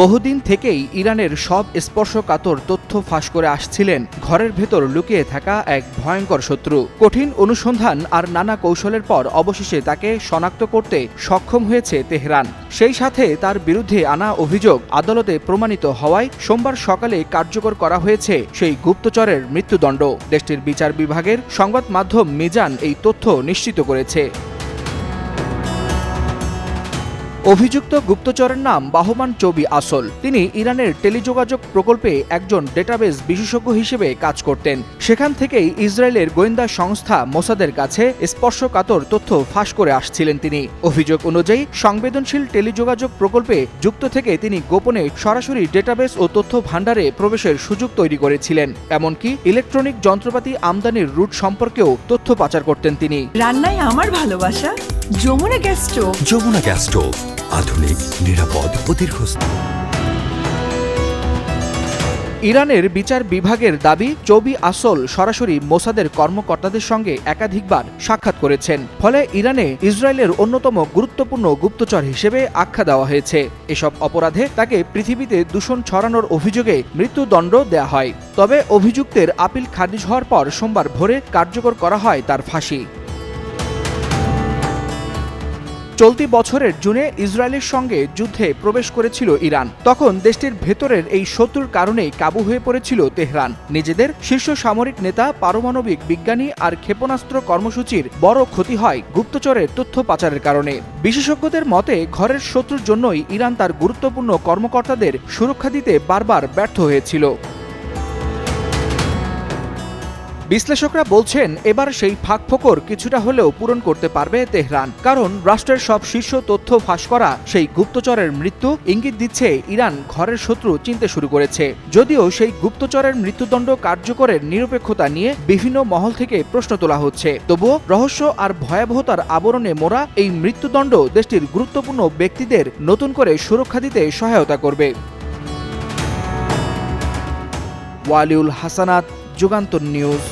বহুদিন থেকেই ইরানের সব স্পর্শকাতর তথ্য ফাঁস করে আসছিলেন। ঘরের ভেতর লুকিয়ে থাকা এক ভয়ঙ্কর শত্রু। কঠিন অনুসন্ধান আর নানা কৌশলের পর অবশেষে তাকে শনাক্ত করতে সক্ষম হয়েছে তেহরান। সেই সাথে তার বিরুদ্ধে আনা অভিযোগ আদালতে প্রমাণিত হওয়ায় সোমবার সকালে কার্যকর করা হয়েছে সেই গুপ্তচরের মৃত্যুদণ্ড। দেশটির বিচার বিভাগের সংবাদ মাধ্যম মিজান এই তথ্য নিশ্চিত করেছে। অভিযুক্ত গুপ্তচরের নাম বাহমান চবি আসল। তিনি ইরানের টেলিযোগাযোগ প্রকল্পে একজন ডেটাবেস বিশেষজ্ঞ হিসেবে কাজ করতেন। সেখান থেকেই ইসরায়েলের গোয়েন্দা সংস্থা মোসাদের কাছে স্পর্শকাতর তথ্য ফাঁস করে আসছিলেন তিনি। অভিযোগ অনুযায়ী, সংবেদনশীল টেলিযোগাযোগ প্রকল্পে যুক্ত থেকে তিনি গোপনে সরাসরি ডেটাবেস ও তথ্য ভাণ্ডারে প্রবেশের সুযোগ তৈরি করেছিলেন। এমনকি ইলেকট্রনিক যন্ত্রপাতি আমদানির রুট সম্পর্কেও তথ্য পাচার করতেন তিনি। রান্নায় আমার ভালোবাসা? Jamuna gas stove. Jamuna gas stove আধুনিক নিরাপদ ও দীর্ঘস্থায়ী। ইরানের বিচার বিভাগের দাবি চবি আসল সরাসরি মোসাদের কর্মকর্তাদের সঙ্গে একাধিকবার সাক্ষাৎ করেছেন। ফলে ইরানে ইসরায়েলের অন্যতম গুরুত্বপূর্ণ গুপ্তচর হিসেবে আখ্যা দেওয়া হয়েছে। এসব অপরাধে তাকে পৃথিবীতে দূষণ ছড়ানোর অভিযোগে মৃত্যুদণ্ড দেয়া হয়। তবে অভিযুক্তের আপিল খারিজ হওয়ার পর সোমবার ভোরে কার্যকর করা হয় তার ফাঁসি। চলতি বছরের জুনে ইসরায়েলের সঙ্গে যুদ্ধে প্রবেশ করেছিল ইরান। তখন দেশটির ভেতরের এই শত্রুর কারণেই কাবু হয়ে পড়েছিল তেহরান। নিজেদের শীর্ষ সামরিক নেতা, পারমাণবিক বিজ্ঞানী আর ক্ষেপণাস্ত্র কর্মসূচির বড় ক্ষতি হয় গুপ্তচরের তথ্য পাচারের কারণে। বিশেষজ্ঞদের মতে, ঘরের শত্রুর জন্যই ইরান তার গুরুত্বপূর্ণ কর্মকর্তাদের সুরক্ষা দিতে বারবার ব্যর্থ হয়েছিল। বিশ্লেষকরা বলছেন, এবার সেই ফাঁক ফাঁকফোকর কিছুটা হলেও পূরণ করতে পারবে তেহরান। কারণ রাষ্ট্রের সব শীর্ষ তথ্য ফাঁস করা, সেই গুপ্তচরের মৃত্যু ইঙ্গিত দিচ্ছে ইরান ঘরের শত্রু চিনতে শুরু করেছে। যদিও সেই গুপ্তচরের মৃত্যুদণ্ড কার্যকরের নিরপেক্ষতা নিয়ে বিভিন্ন মহল থেকে প্রশ্ন তোলা হচ্ছে। তবুও রহস্য আর ভয়াবহতার আবরণে মোড়া এই মৃত্যুদণ্ড দেশটির গুরুত্বপূর্ণ ব্যক্তিদের নতুন করে সুরক্ষা দিতে সহায়তা করবে। ওয়ালিউল হাসানাত, যুগান্তর নিউজ।